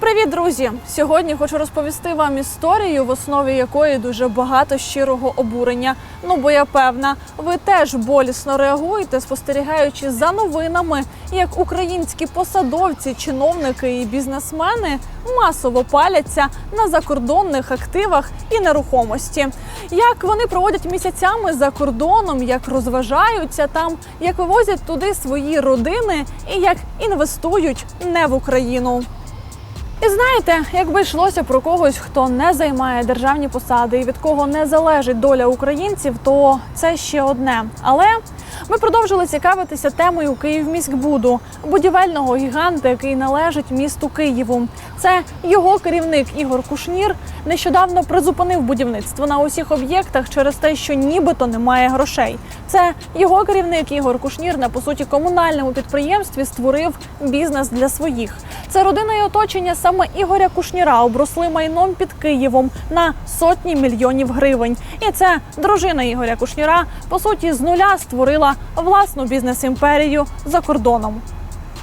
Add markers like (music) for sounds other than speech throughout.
Привіт, друзі! Сьогодні хочу розповісти вам історію, в основі якої дуже багато щирого обурення. Ну бо я певна, ви теж болісно реагуєте, спостерігаючи за новинами, як українські посадовці, чиновники і бізнесмени масово паляться на закордонних активах і нерухомості. Як вони проводять місяцями за кордоном, як розважаються там, як вивозять туди свої родини і як інвестують не в Україну. І знаєте, якби йшлося про когось, хто не займає державні посади і від кого не залежить доля українців, то це ще одне. Але ми продовжили цікавитися темою Київміськбуду, будівельного гіганта, який належить місту Києву. Це його керівник Ігор Кушнір нещодавно призупинив будівництво на усіх об'єктах через те, що нібито немає грошей. Це його керівник Ігор Кушнір на по суті комунальному підприємстві створив бізнес для своїх. Це родина і оточення саме Ігоря Кушніра обросли майном під Києвом на сотні мільйонів гривень. І це дружина Ігоря Кушніра по суті з нуля створила власну бізнес-імперію за кордоном.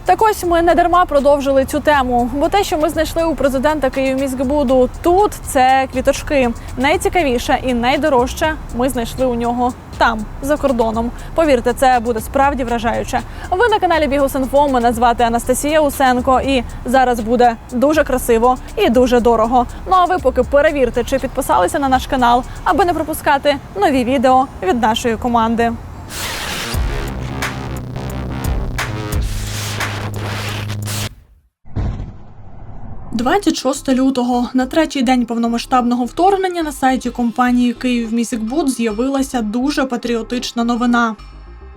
Так ось ми не дарма продовжили цю тему, бо те, що ми знайшли у президента Київміськбуду тут, це квіточки. Найцікавіше і найдорожче ми знайшли у нього там, за кордоном. Повірте, це буде справді вражаюче. Ви на каналі Бігус.Інфо, Мене звати Анастасія Усенко, і зараз буде дуже красиво і дуже дорого. Ну а ви поки перевірте, чи підписалися на наш канал, аби не пропускати нові відео від нашої команди. – 26 лютого на третій день повномасштабного вторгнення на сайті компанії «Київміськбуд» з'явилася дуже патріотична новина.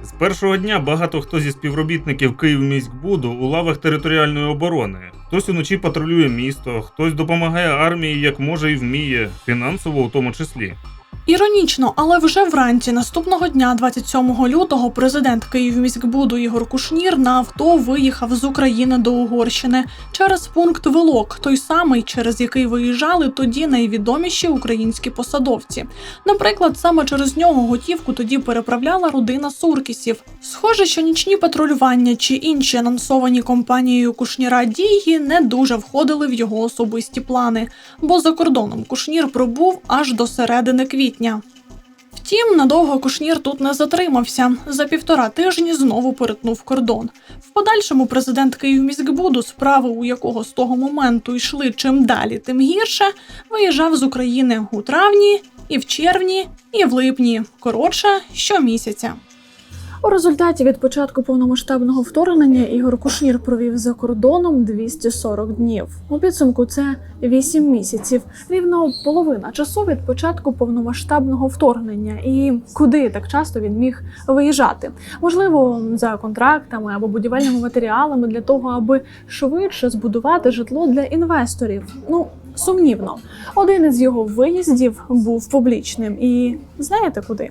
З першого дня багато хто зі співробітників Київміськбуду у лавах територіальної оборони. Хтось уночі патрулює місто, хтось допомагає армії як може і вміє, фінансово у тому числі. Іронічно, але вже вранці наступного дня, 27 лютого, президент Київміськбуду Ігор Кушнір на авто виїхав з України до Угорщини через пункт Вилок, той самий, через який виїжджали тоді найвідоміші українські посадовці. Наприклад, саме через нього готівку тоді переправляла родина Суркісів. Схоже, що нічні патрулювання чи інші анонсовані компанією Кушніра дії не дуже входили в його особисті плани, бо за кордоном Кушнір пробув аж до середини квітня. Втім, надовго Кушнір тут не затримався. За півтора тижні знову перетнув кордон. В подальшому президент Київміськбуду, справи у якого з того моменту йшли чим далі, тим гірше, виїжджав з України у травні, і в червні, і в липні. Коротше, щомісяця. У результаті від початку повномасштабного вторгнення Ігор Кушнір провів за кордоном 240 днів. У підсумку це 8 місяців, рівно половина часу від початку повномасштабного вторгнення. І куди так часто він міг виїжджати? Можливо, за контрактами або будівельними матеріалами для того, аби швидше збудувати житло для інвесторів. Ну сумнівно, один із його виїздів був публічним, і знаєте куди?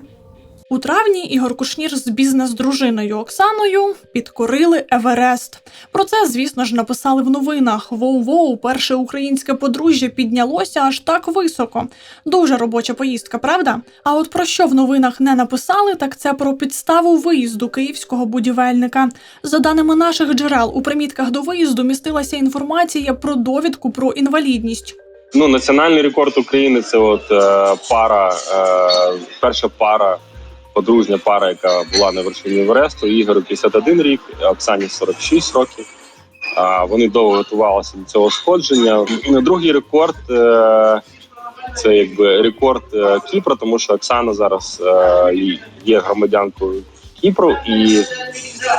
У травні Ігор Кушнір з бізнес-дружиною Оксаною підкорили Еверест. Про це, звісно ж, написали в новинах. Воу-воу, перше українське подружжя піднялося аж так високо. Дуже робоча поїздка, правда? А от про що в новинах не написали, так це про підставу виїзду київського будівельника. За даними наших джерел, у примітках до виїзду містилася інформація про довідку про інвалідність. Ну, національний рекорд України це от е, пара, е, перша пара, подружня пара, яка була на вершині Евересту. Ігорю 51 рік, Оксані 46 років. А вони довго готувалися до цього сходження. Ну, Другий рекорд е, це якби рекорд е, Кіпра, тому що Оксана зараз е, є громадянкою Кіпру, і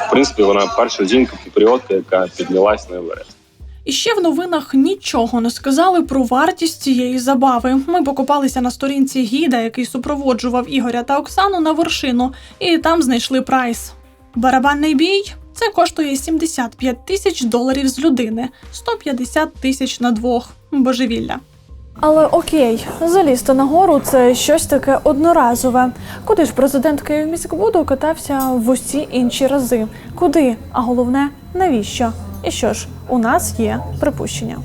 в принципі вона перша жінка кіпріотка, яка піднялась на Еверест. І ще в новинах нічого не сказали про вартість цієї забави. Ми покопалися на сторінці гіда, який супроводжував Ігоря та Оксану на вершину, і там знайшли прайс. Барабанний бій це коштує 75 тисяч доларів з людини, 150 тисяч на двох. Божевілля. Але окей, залізти на гору це щось таке одноразове. Куди ж президент Київміськбуду катався в усі інші рази? Куди? А головне, навіщо? І що ж, у нас є припущення.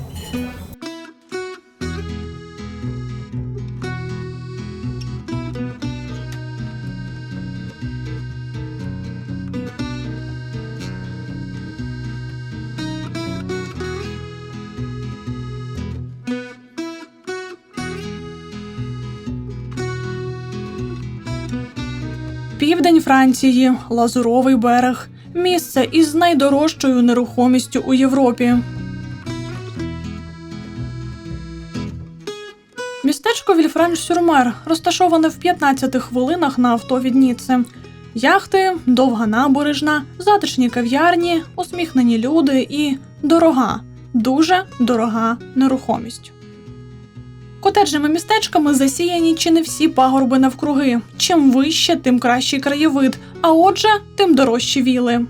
Південь Франції, Лазуровий берег, місце із найдорожчою нерухомістю у Європі. Містечко Вільфранш-Сюрмер розташоване в 15 хвилинах на авто від Ніцци. Яхти, довга набережна, затишні кав'ярні, усміхнені люди і дорога, дуже дорога нерухомість. Котеджними містечками засіяні чи не всі пагорби навкруги. Чим вище, тим кращий краєвид, а отже, тим дорожчі віли.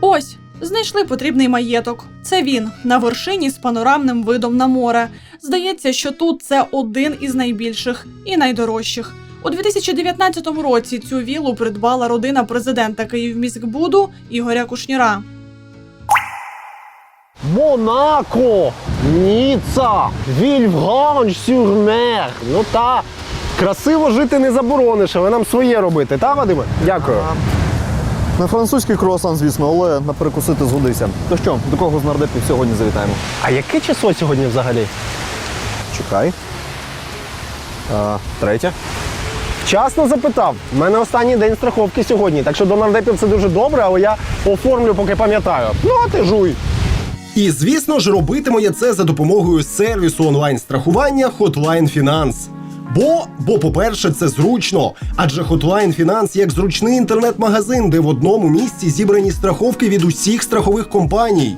Ось знайшли потрібний маєток. Це він на вершині з панорамним видом на море. Здається, що тут це один із найбільших і найдорожчих. У 2019 році цю віллу придбала родина президента Київміськбуду Ігоря Кушніра. Монако, Ніца, Вільфганш-Сюрмер. Ну та красиво жити не заборониш, але нам своє робити, та, Вадиме? Дякую. На французький круасан, звісно, але на перекусити згодиться. То що, до кого з нардепів сьогодні завітаємо? А яке число сьогодні взагалі? Чекай. А, третє. Вчасно запитав. У мене останній день страховки сьогодні, так що до нардепів це дуже добре, але я оформлю, поки пам'ятаю. Ну, а ти жуй. І звісно ж, робитиму я це за допомогою сервісу онлайн-страхування Hotline Finance. Бо, бо, по-перше, це зручно, адже Hotline Finance як зручний інтернет-магазин, де в одному місці зібрані страховки від усіх страхових компаній.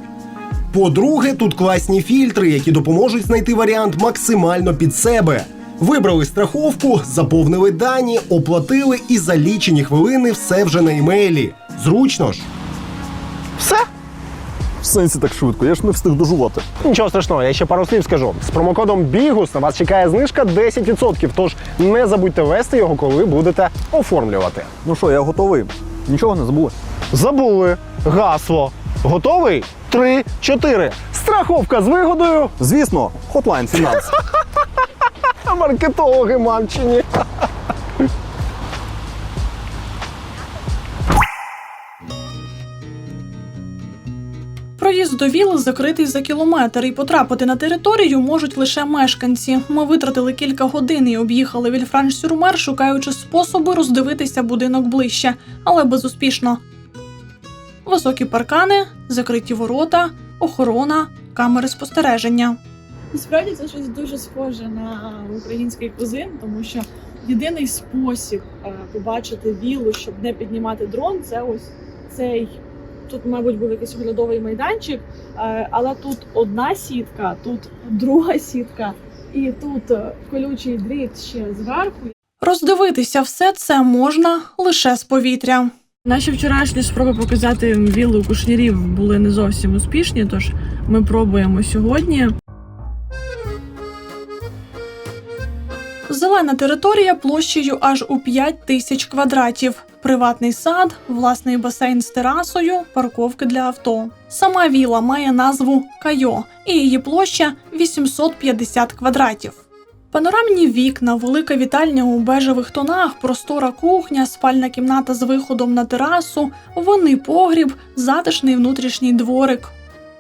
По-друге, тут класні фільтри, які допоможуть знайти варіант максимально під себе. Вибрали страховку, заповнили дані, оплатили і за лічені хвилини все вже на емейлі. Зручно ж. Все? Сенсі так швидко, я ж не встиг дожувати. Нічого страшного, я ще пару слів скажу. З промокодом BIGUS на вас чекає знижка 10%, тож не забудьте ввести його, коли будете оформлювати. Ну що, я готовий. Нічого не забули. Забули. Гасло. Готовий? Три, чотири. Страховка з вигодою. Звісно, Hotline (laughs) Finance. Маркетологи мамчині. До закритий за кілометр, і потрапити на територію можуть лише мешканці. Ми витратили кілька годин і об'їхали Вільфранш-Сюрмер, шукаючи способи роздивитися будинок ближче, але безуспішно. Високі паркани, закриті ворота, охорона, камери спостереження. Насправді це щось дуже схоже на український кузин, тому що єдиний спосіб е, побачити вілу, щоб не піднімати дрон, це ось цей. Тут, мабуть, був якийсь оглядовий майданчик, е, але тут одна сітка, тут друга сітка, і тут е, колючий дріт ще зверху. Роздивитися все це можна лише з повітря. Наші вчорашні спроби показати віллу кушнірів були не зовсім успішні, тож ми пробуємо сьогодні. Зелена територія площею аж у 5 тисяч квадратів. Приватний сад, власний басейн з терасою, парковки для авто. Сама віла має назву Кайо, і її площа 850 квадратів. Панорамні вікна, велика вітальня у бежевих тонах, простора кухня, спальна кімната з виходом на терасу, винний погріб, затишний внутрішній дворик.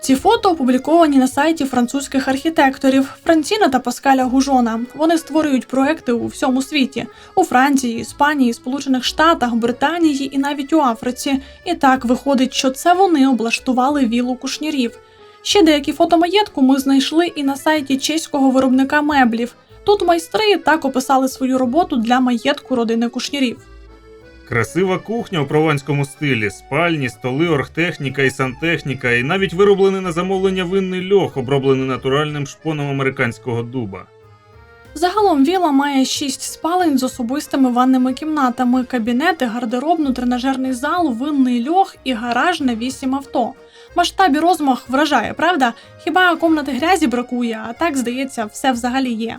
Ці фото опубліковані на сайті французьких архітекторів Франціна та Паскаля Гужона. Вони створюють проекти у всьому світі у Франції, Іспанії, Сполучених Штатах, Британії і навіть у Африці. І так виходить, що це вони облаштували вілу кушнірів. Ще деякі фото маєтку ми знайшли і на сайті чеського виробника меблів. Тут майстри так описали свою роботу для маєтку родини кушнірів. Красива кухня у прованському стилі, спальні, столи, оргтехніка і сантехніка, і навіть вироблений на замовлення винний льох, оброблений натуральним шпоном американського дуба. Загалом віла має шість спалень з особистими ванними кімнатами, кабінети, гардеробну, тренажерний зал, винний льох і гараж на вісім авто. Масштаб і розмах вражає, правда? Хіба комнати грязі бракує, а так здається, все взагалі є.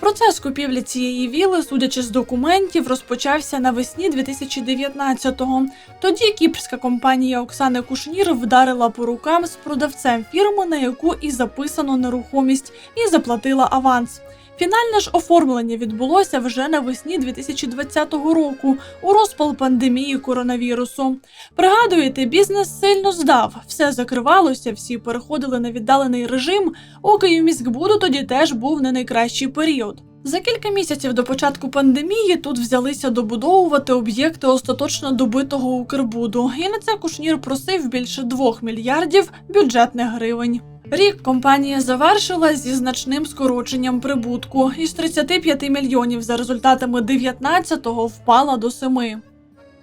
Процес купівлі цієї віли, судячи з документів, розпочався навесні 2019-го. Тоді кіпрська компанія Оксани Кушнір вдарила по рукам з продавцем фірми, на яку і записано нерухомість, і заплатила аванс. Фінальне ж оформлення відбулося вже навесні 2020 року у розпал пандемії коронавірусу. Пригадуєте, бізнес сильно здав, все закривалося, всі переходили на віддалений режим. У Київміськбуду тоді теж був не найкращий період. За кілька місяців до початку пандемії тут взялися добудовувати об'єкти остаточно добитого Укрбуду, і на це Кушнір просив більше 2 мільярдів бюджетних гривень. Рік компанія завершила зі значним скороченням прибутку із 35 мільйонів за результатами 19-го впала до 7.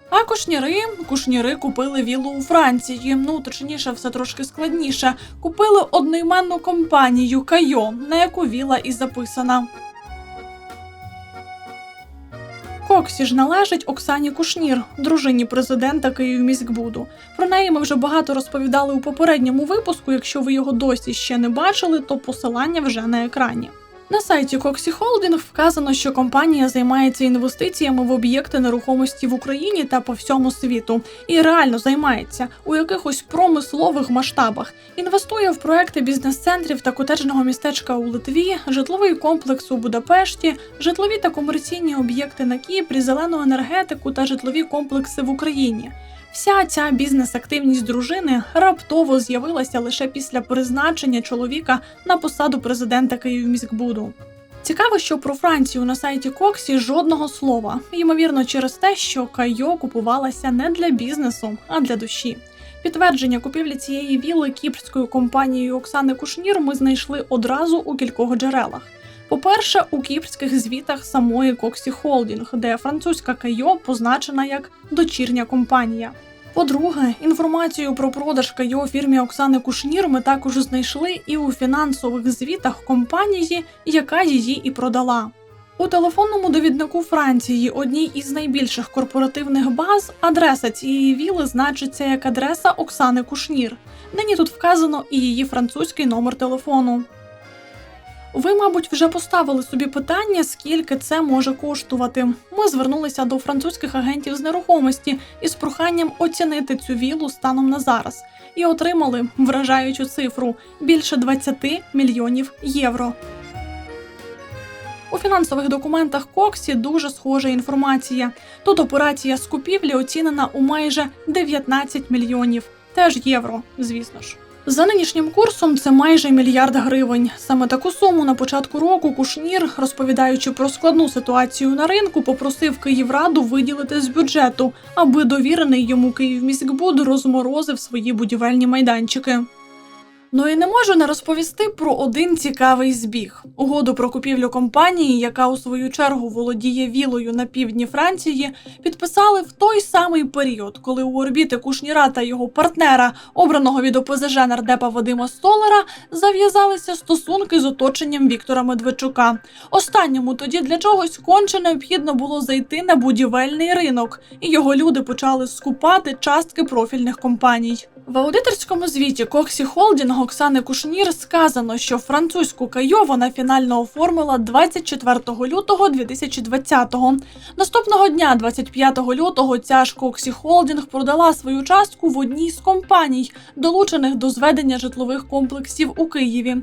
А кушніри, кушніри купили віллу у Франції. Ну точніше, все трошки складніше. Купили одноіменну компанію Кайо, на яку віла і записана. Коксі ж належить Оксані Кушнір, дружині президента Київміськбуду. Про неї ми вже багато розповідали у попередньому випуску. Якщо ви його досі ще не бачили, то посилання вже на екрані. На сайті Коксі Холдинг вказано, що компанія займається інвестиціями в об'єкти нерухомості в Україні та по всьому світу, і реально займається у якихось промислових масштабах. Інвестує в проекти бізнес-центрів та котеджного містечка у Литві, житловий комплекс у Будапешті, житлові та комерційні об'єкти на Кіпрі, зелену енергетику та житлові комплекси в Україні. Вся ця бізнес-активність дружини раптово з'явилася лише після призначення чоловіка на посаду президента Київміськбуду. Цікаво, що про Францію на сайті Коксі жодного слова, ймовірно, через те, що Кайо купувалася не для бізнесу, а для душі. Підтвердження купівлі цієї вілли кіпрською компанією Оксани Кушнір ми знайшли одразу у кількох джерелах. По-перше, у кіпрських звітах самої Коксі Холдінг, де французька Кайо позначена як дочірня компанія. По-друге, інформацію про продаж Кайо фірмі Оксани Кушнір ми також знайшли і у фінансових звітах компанії, яка її і продала. У телефонному довіднику Франції, одній із найбільших корпоративних баз, адреса цієї віли значиться як адреса Оксани Кушнір. Нині тут вказано і її французький номер телефону. Ви, мабуть, вже поставили собі питання, скільки це може коштувати. Ми звернулися до французьких агентів з нерухомості із проханням оцінити цю вілу станом на зараз і отримали вражаючу цифру більше 20 мільйонів євро. У фінансових документах Коксі дуже схожа інформація. Тут операція з купівлі оцінена у майже 19 мільйонів, теж євро, звісно ж. За нинішнім курсом це майже мільярд гривень. Саме таку суму на початку року Кушнір, розповідаючи про складну ситуацію на ринку, попросив Київраду виділити з бюджету, аби довірений йому Київміськбуд розморозив свої будівельні майданчики. Ну і не можу не розповісти про один цікавий збіг: угоду про купівлю компанії, яка у свою чергу володіє вілою на півдні Франції, підписали в той самий період, коли у орбіти Кушніра та його партнера, обраного від ОПЗЖ нардепа Вадима Столера, зав'язалися стосунки з оточенням Віктора Медведчука. Останньому тоді для чогось конче необхідно було зайти на будівельний ринок, і його люди почали скупати частки профільних компаній. В аудиторському звіті Коксі Холдінг Оксани Кушнір сказано, що французьку Кайо вона фінально оформила 24 лютого 2020-го. Наступного дня, 25 лютого, ця ж Коксі Холдінг продала свою частку в одній з компаній, долучених до зведення житлових комплексів у Києві.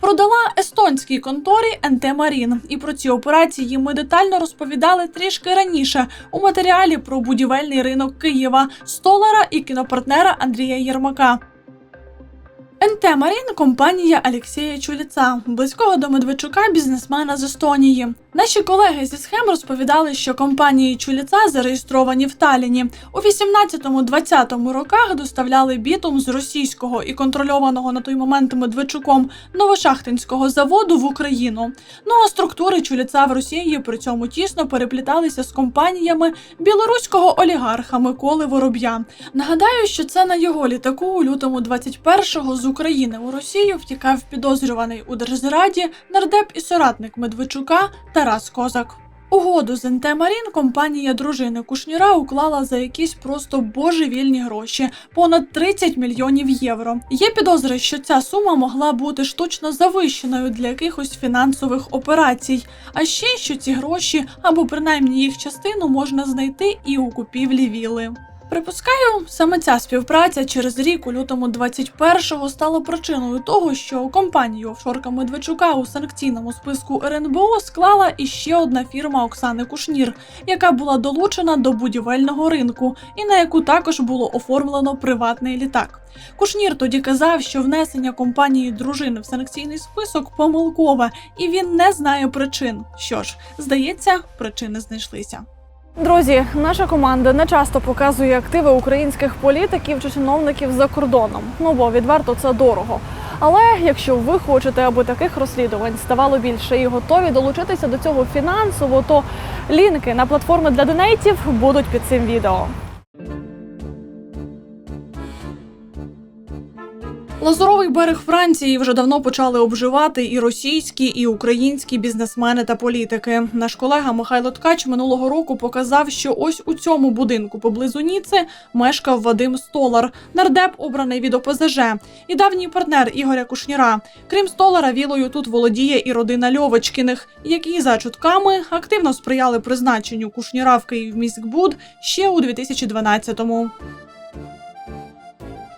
Продала естонській конторі НТ Марін. І про ці операції ми детально розповідали трішки раніше у матеріалі про будівельний ринок Києва, столара і кінопартнера Андрія Єрмака. НТ Марін компанія Алексія Чуліца, близького до Медведчука бізнесмена з Естонії. Наші колеги зі схем розповідали, що компанії Чуліца зареєстровані в Таліні. У 18-20 роках доставляли бітум з російського і контрольованого на той момент Медведчуком Новошахтинського заводу в Україну. Ну а структури Чуліца в Росії при цьому тісно перепліталися з компаніями білоруського олігарха Миколи Вороб'я. Нагадаю, що це на його літаку у лютому 21-го з України у Росію втікав підозрюваний у держзраді нардеп і соратник Медведчука Тарас Козак. Угоду з НТ Марін компанія дружини Кушніра уклала за якісь просто божевільні гроші понад 30 мільйонів євро. Є підозри, що ця сума могла бути штучно завищеною для якихось фінансових операцій. А ще що ці гроші або принаймні їх частину можна знайти і у купівлі віли. Припускаю, саме ця співпраця через рік у лютому 21-го стала причиною того, що компанію офшорка Медведчука у санкційному списку РНБО склала іще одна фірма Оксани Кушнір, яка була долучена до будівельного ринку і на яку також було оформлено приватний літак. Кушнір тоді казав, що внесення компанії дружини в санкційний список помилкове, і він не знає причин. Що ж, здається, причини знайшлися. Друзі, наша команда не часто показує активи українських політиків чи чиновників за кордоном. Ну бо відверто це дорого. Але якщо ви хочете, аби таких розслідувань ставало більше і готові долучитися до цього фінансово, то лінки на платформи для донейтів будуть під цим відео. Лазуровий берег Франції вже давно почали обживати і російські, і українські бізнесмени та політики. Наш колега Михайло Ткач минулого року показав, що ось у цьому будинку поблизу Ніци мешкав Вадим Столар, нардеп, обраний від ОПЗЖ, і давній партнер Ігоря Кушніра. Крім Столара, вілою тут володіє і родина Льовочкіних, які за чутками активно сприяли призначенню Кушніра в Київміськбуд ще у 2012-му.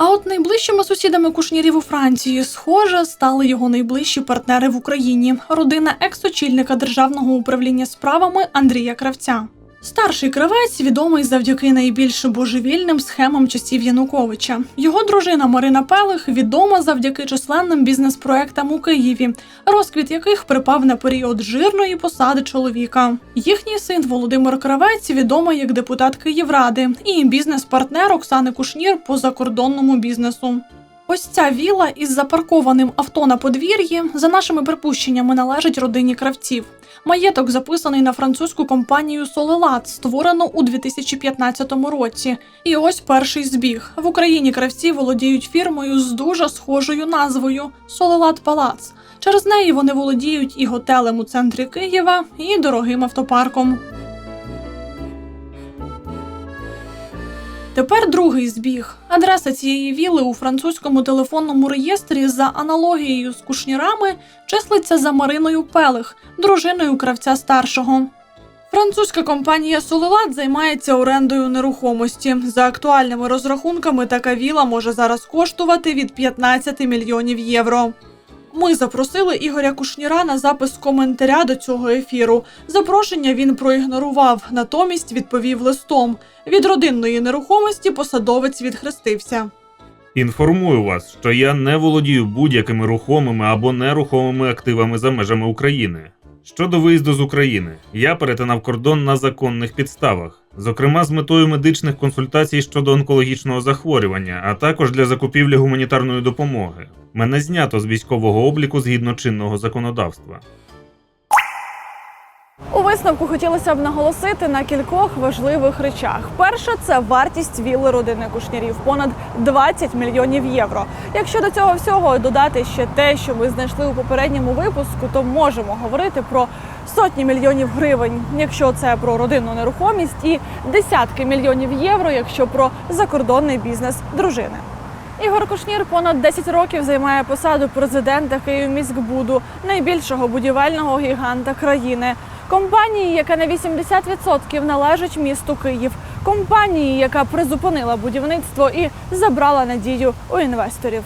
А от найближчими сусідами кушнірів у Франції, схоже, стали його найближчі партнери в Україні родина екс-очільника державного управління справами Андрія Кравця. Старший кравець відомий завдяки найбільш божевільним схемам часів Януковича. Його дружина Марина Пелих відома завдяки численним бізнес-проектам у Києві, розквіт яких припав на період жирної посади чоловіка. Їхній син Володимир Кравець відомий як депутат Київради і бізнес-партнер Оксани Кушнір по закордонному бізнесу. Ось ця віла із запаркованим авто на подвір'ї, за нашими припущеннями, належить родині кравців. Маєток записаний на французьку компанію Солелат, створену у 2015 році. І ось перший збіг. В Україні кравці володіють фірмою з дуже схожою назвою Солелат Палац. Через неї вони володіють і готелем у центрі Києва, і дорогим автопарком. Тепер другий збіг. Адреса цієї віли у французькому телефонному реєстрі за аналогією з кушнірами числиться за Мариною Пелих, дружиною кравця старшого. Французька компанія Солелат займається орендою нерухомості. За актуальними розрахунками, така віла може зараз коштувати від 15 мільйонів євро. Ми запросили Ігоря Кушніра на запис коментаря до цього ефіру. Запрошення він проігнорував, натомість відповів листом. Від родинної нерухомості посадовець відхрестився. Інформую вас, що я не володію будь-якими рухомими або нерухомими активами за межами України. Щодо виїзду з України, я перетинав кордон на законних підставах, зокрема з метою медичних консультацій щодо онкологічного захворювання, а також для закупівлі гуманітарної допомоги. Мене знято з військового обліку згідно чинного законодавства. У висновку хотілося б наголосити на кількох важливих речах. Перше це вартість вілли родини кушнірів понад 20 мільйонів євро. Якщо до цього всього додати ще те, що ми знайшли у попередньому випуску, то можемо говорити про сотні мільйонів гривень, якщо це про родинну нерухомість, і десятки мільйонів євро, якщо про закордонний бізнес дружини. Ігор Кушнір понад 10 років займає посаду президента Київміськбуду, найбільшого будівельного гіганта країни. Компанії, яка на 80% належить місту Київ, компанії, яка призупинила будівництво і забрала надію у інвесторів.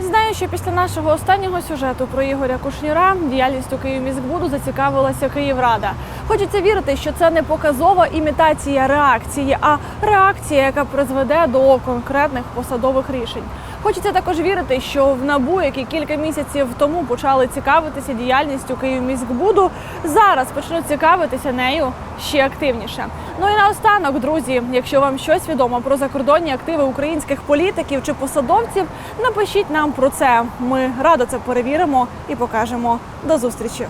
Знаю, що після нашого останнього сюжету про Ігоря Кушніра діяльністю Київміськбуду зацікавилася Київрада. Хочеться вірити, що це не показова імітація реакції, а реакція, яка призведе до конкретних посадових рішень. Хочеться також вірити, що в набу, які кілька місяців тому почали цікавитися діяльністю Київміськбуду, зараз почнуть цікавитися нею ще активніше. Ну і наостанок, друзі, якщо вам щось відомо про закордонні активи українських політиків чи посадовців, напишіть нам про це. Ми радо це перевіримо і покажемо. До зустрічі.